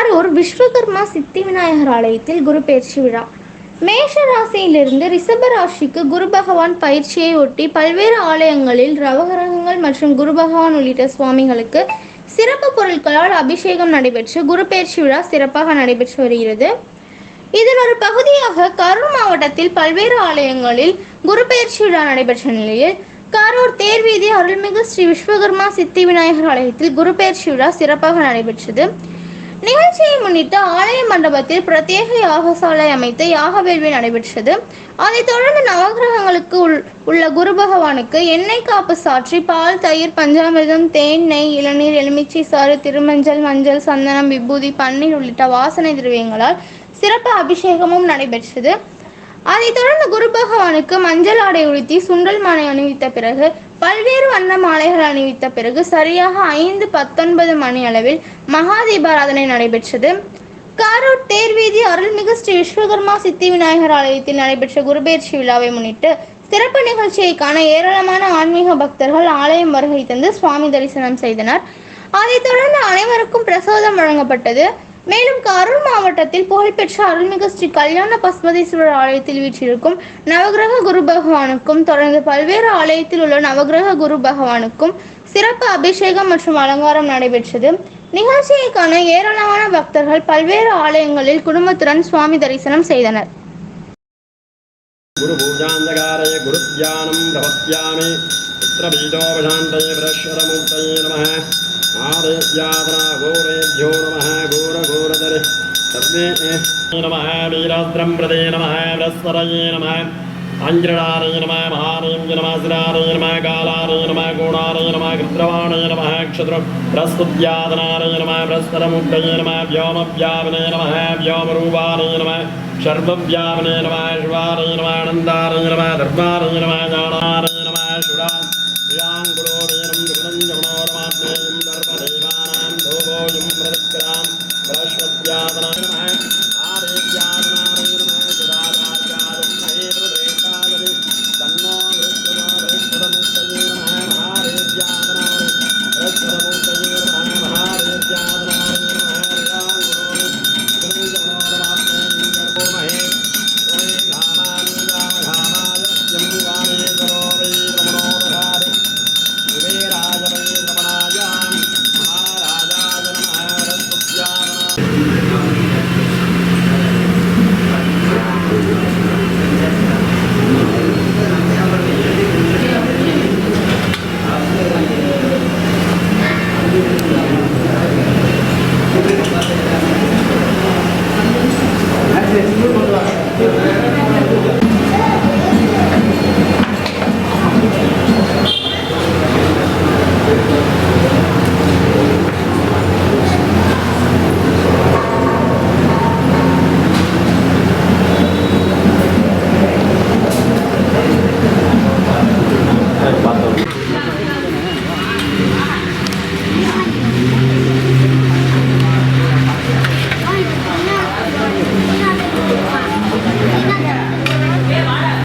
கரூர் விஸ்வகர்மா சித்தி விநாயகர் ஆலயத்தில் குரு பயிற்சி விழா. மேஷ ராசியிலிருந்து ரிஷப ராசிக்கு குரு பகவான் பயிற்சியை ஒட்டி பல்வேறு ஆலயங்களில் நவகிரகங்கள் மற்றும் குரு பகவான் உள்ளிட்ட சுவாமிகளுக்கு சிறப்பு பொருட்களால் அபிஷேகம் நடைபெற்று குரு பயிற்சி விழா சிறப்பாக நடைபெற்று வருகிறது. இதன் ஒரு பகுதியாக கரூர் மாவட்டத்தில் பல்வேறு ஆலயங்களில் குரு பயிற்சி விழா நடைபெற்ற நிலையில் கரூர் தேர்வீதி அருள்மிகு ஸ்ரீ விஸ்வகர்மா சித்தி விநாயகர் ஆலயத்தில் குரு பயிற்சி விழா சிறப்பாக நடைபெற்றது. நிகழ்ச்சியை முன்னிட்டு ஆலய மண்டபத்தில் பிரத்யேக யாகசாலை அமைத்து யாக வேள்வி நடைபெற்றது. அதைத் தொடர்ந்து நவகிரகங்களுக்கு உள் உள்ள குரு பகவானுக்கு எண்ணெய் காப்பு சாற்றி பால் தயிர் பஞ்சாமிர்தம் தேன் நெய் இளநீர் எலுமிச்சை சாறு திருமஞ்சள் மஞ்சள் சந்தனம் விபூதி பன்னீர் உள்ளிட்ட வாசனை திரவியங்களால் சிறப்பு அபிஷேகமும் நடைபெற்றது. அதைத் தொடர்ந்து குரு பகவானுக்கு மஞ்சள் ஆடை உடுத்தி சுண்டல் மாலை அணிவித்த பிறகு பல்வேறு வண்ண மாலைகள் அணிவித்த பிறகு சரியாக ஐந்து பத்தொன்பது மணி அளவில் மகா தீபாராதனை நடைபெற்றது. காரூர் தேர்வீதி அருள்மிகு ஸ்ரீ விஸ்வகர்மா சித்தி விநாயகர் ஆலயத்தில் நடைபெற்ற குருபெயர்ச்சி விழாவை முன்னிட்டு சிறப்பு நிகழ்ச்சியை காண ஏராளமான ஆன்மீக பக்தர்கள் ஆலயம் வருகை தந்து சுவாமி தரிசனம் செய்தனர். அதைத் தொடர்ந்து அனைவருக்கும் பிரசாதம் வழங்கப்பட்டது. மேலும் கரூர் மாவட்டத்தில் புகழ்பெற்ற அருள்மிகு ஸ்ரீ கல்யாண பஸ்மதேஸ்வரர் ஆலயத்தில் வீற்றிருக்கும் நவகிரக குரு பகவானுக்கும் தொடர்ந்து பல்வேறு ஆலயத்தில் உள்ள நவகிரக குரு பகவானுக்கும் சிறப்பு அபிஷேகம் மற்றும் அலங்காரம் நடைபெற்றது. நிகழ்ச்சியை காண ஏராளமான பக்தர்கள் பல்வேறு ஆலயங்களில் குடும்பத்துடன் சுவாமி தரிசனம் செய்தனர். குரு பூஜாந்தகாரய குரு தியானம் பிரபத்யாமி புத்திர பீஜோபசாந்தய பிரஸ்வரமூர்த்தயே நம ആദേവ്യാവരാഘോരേഭ്യോ നമ ഘോരഘോരതരെ സർവേ നമ വീരാസ്ത്രം ശിവാരേ നമ നമ ധർമാരേ നമ ജാണാരേ